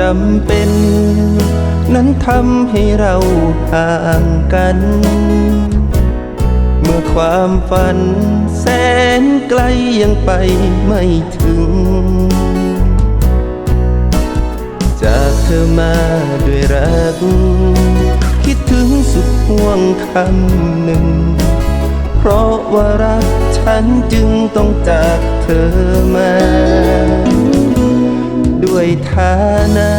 จำเป็น นั้นทำให้เราห่างกัน เมื่อความฝันแสนไกลยังไปไม่ถึง จากเธอมาด้วยรัก คิดถึงสุดห่วงคำหนึ่ง เพราะว่ารักฉันจึงต้องจากเธอมา ด้วยฐานะ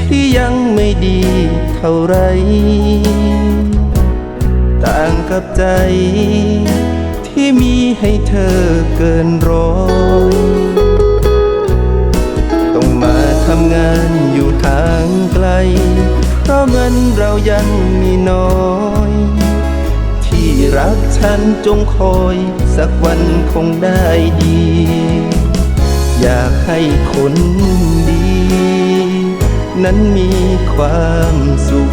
ที่ยังไม่ดีเท่าไร ต่างกับใจ ที่มีให้เธอเกินร้อยต้องมาทำงานอยู่ทางไกล เพราะเงินเรายังมีน้อยที่รักฉันจงคอย สักวันคงได้ดี อยากให้คนดี นั้นมีความสุข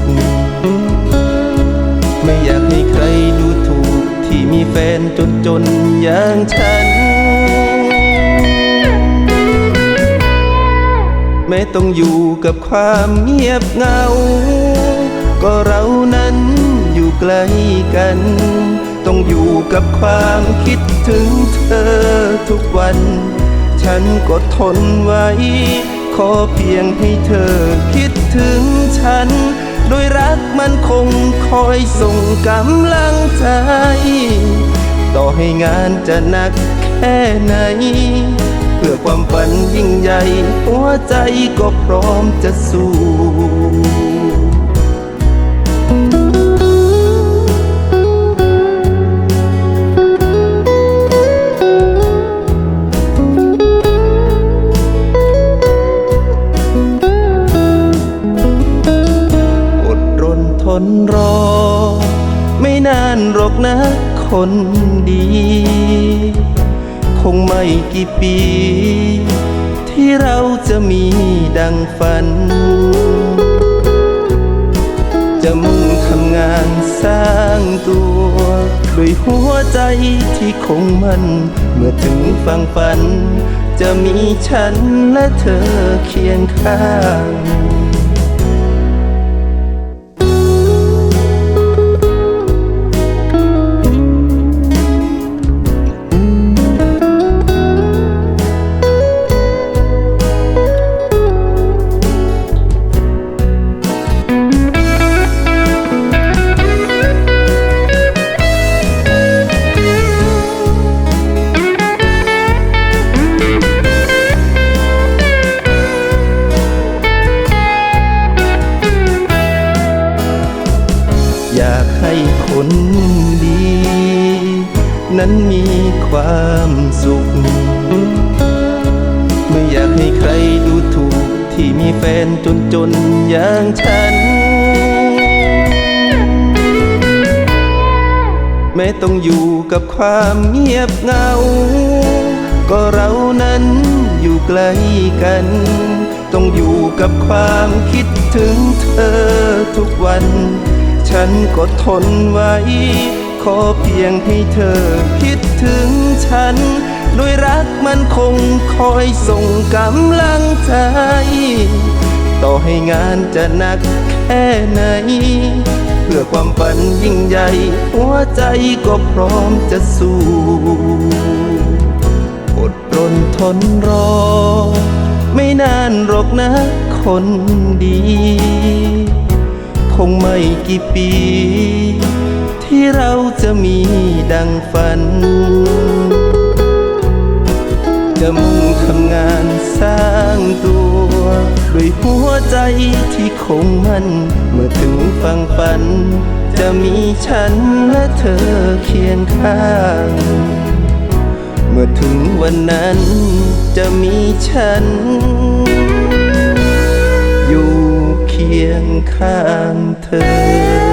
ไม่อยากให้ใครดูถูก ที่มีแฟนจนจนอย่างฉัน แม้ต้องอยู่กับความเงียบเหงา ก็เรานั้นอยู่ใกล้กันต้องอยู่กับความคิดถึงเธอทุกวัน ฉันก็ทนไว้ ขอเพียงให้เธอคิดถึงฉัน โดยรักมันคงคอยส่งกำลังใจ ต่อให้งานจะหนักแค่ไหน เพื่อความฝันยิ่งใหญ่ หัวใจก็พร้อมจะสู้ นรอ ไม่นานหรอกนะคนดี คงไม่กี่ปี ที่เราจะมีดังฝัน จะมุ่งทำงานสร้างตัวด้วยหัวใจที่คงมัน เมื่อถึงฟังฝัน จะมีฉันและเธอเคียงข้าง คนดี นั้นมีความสุข ไม่อยากให้ใครดูถูก ที่มีแฟนจนจนๆอย่างฉัน แม้ต้องอยู่กับความเงียบเงา ก็เรานั้นอยู่ใกล้กัน ต้องอยู่กับความคิดถึงเธอทุกวัน ฉันก็ทนไว้ ขอเพียงให้เธอคิดถึงฉัน ด้วยรักมันคงคอยส่งกำลังใจ ต่อให้งานจะหนักแค่ไหน เพื่อความฝันยิ่งใหญ่ หัวใจก็พร้อมจะสู้อดรนทนรอ ไม่นานหรอกนะคนดี งไม่กี่ปี ที่เราจะมีดังฝัน จะมุ่งทำงานสร้างตัว ด้วยหัวใจที่คงมันเมื่อถึงฟังฝัน จะมีฉันและเธอเคียงข้าง เมื่อถึงวันนั้นจะมีฉัน ยงข้างเธอ